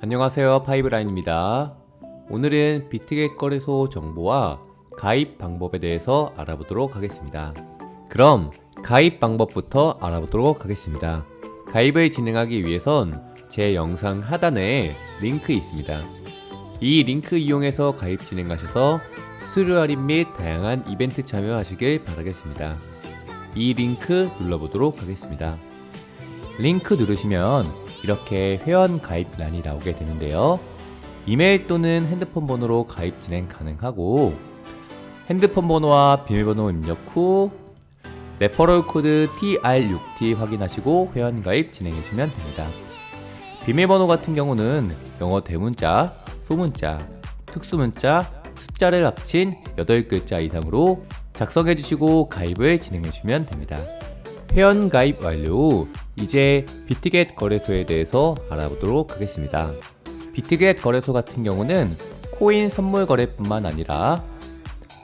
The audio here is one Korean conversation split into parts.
안녕하세요 파이브라인입니다. 오늘은 비트겟 거래소 정보와 가입 방법에 대해서 알아보도록 하겠습니다. 그럼 가입 방법부터 알아보도록 하겠습니다. 가입을 진행하기 위해선 제 영상 하단에 링크 있습니다. 이 링크 이용해서 가입 진행하셔서 수수료 할인 및 다양한 이벤트 참여하시길 바라겠습니다. 이 링크 눌러보도록 하겠습니다. 링크 누르시면 이렇게 회원 가입란이 나오게 되는데요. 이메일 또는 핸드폰 번호로 가입 진행 가능하고 핸드폰 번호와 비밀번호 입력 후 레퍼럴 코드 TR6T 확인하시고 회원 가입 진행해 주시면 됩니다. 비밀번호 같은 경우는 영어 대문자, 소문자, 특수문자, 숫자를 합친 8글자 이상으로 작성해 주시고 가입을 진행해 주시면 됩니다. 회원 가입 완료 후 이제 비트겟 거래소에 대해서 알아보도록 하겠습니다. 비트겟 거래소 같은 경우는 코인 선물 거래뿐만 아니라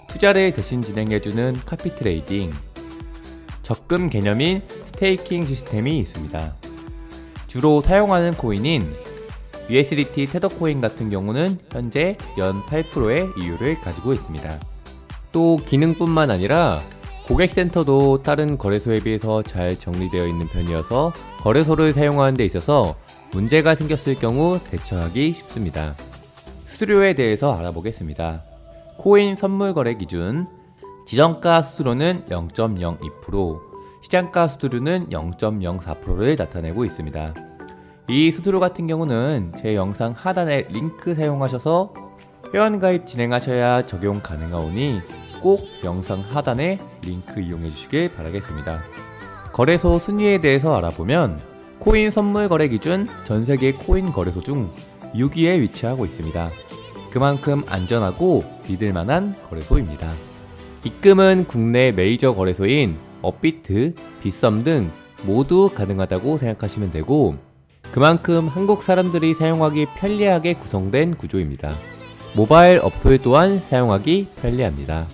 투자를 대신 진행해주는 카피 트레이딩, 적금 개념인 스테이킹 시스템이 있습니다. 주로 사용하는 코인인 USDT 테더 코인 같은 경우는 현재 연 8%의 이율을 가지고 있습니다. 또 기능뿐만 아니라 고객센터도 다른 거래소에 비해서 잘 정리되어 있는 편이어서 거래소를 사용하는 데 있어서 문제가 생겼을 경우 대처하기 쉽습니다. 수수료에 대해서 알아보겠습니다. 코인 선물 거래 기준 지정가 수수료는 0.02%, 시장가 수수료는 0.04%를 나타내고 있습니다. 이 수수료 같은 경우는 제 영상 하단에 링크 사용하셔서 회원 가입 진행하셔야 적용 가능하오니 꼭 영상 하단에 링크 이용해 주시길 바라겠습니다. 거래소 순위에 대해서 알아보면 코인 선물 거래 기준 전 세계 코인 거래소 중 6위에 위치하고 있습니다. 그만큼 안전하고 믿을 만한 거래소입니다. 입금은 국내 메이저 거래소인 업비트, 빗썸 등 모두 가능하다고 생각하시면 되고 그만큼 한국 사람들이 사용하기 편리하게 구성된 구조입니다. 모바일 어플 또한 사용하기 편리합니다.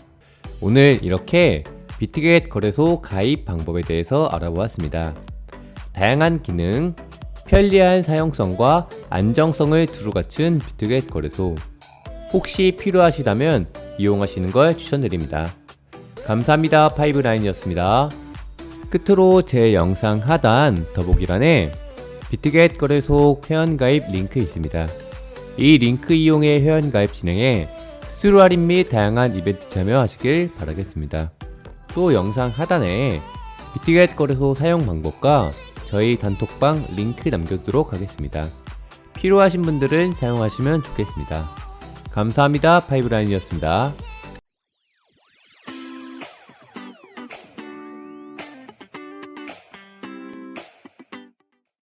오늘 이렇게 비트겟 거래소 가입 방법에 대해서 알아보았습니다. 다양한 기능, 편리한 사용성과 안정성을 두루 갖춘 비트겟 거래소. 혹시 필요하시다면 이용하시는 걸 추천드립니다. 감사합니다. 파이브라인이었습니다. 끝으로 제 영상 하단 더보기란에 비트겟 거래소 회원가입 링크 있습니다. 이 링크 이용해 회원가입 진행해 수수료 할인 및 다양한 이벤트 참여하시길 바라겠습니다. 또 영상 하단에 비트겟 거래소 사용 방법과 저희 단톡방 링크 남겨두도록 하겠습니다. 필요하신 분들은 사용하시면 좋겠습니다. 감사합니다. 파이브라인이었습니다.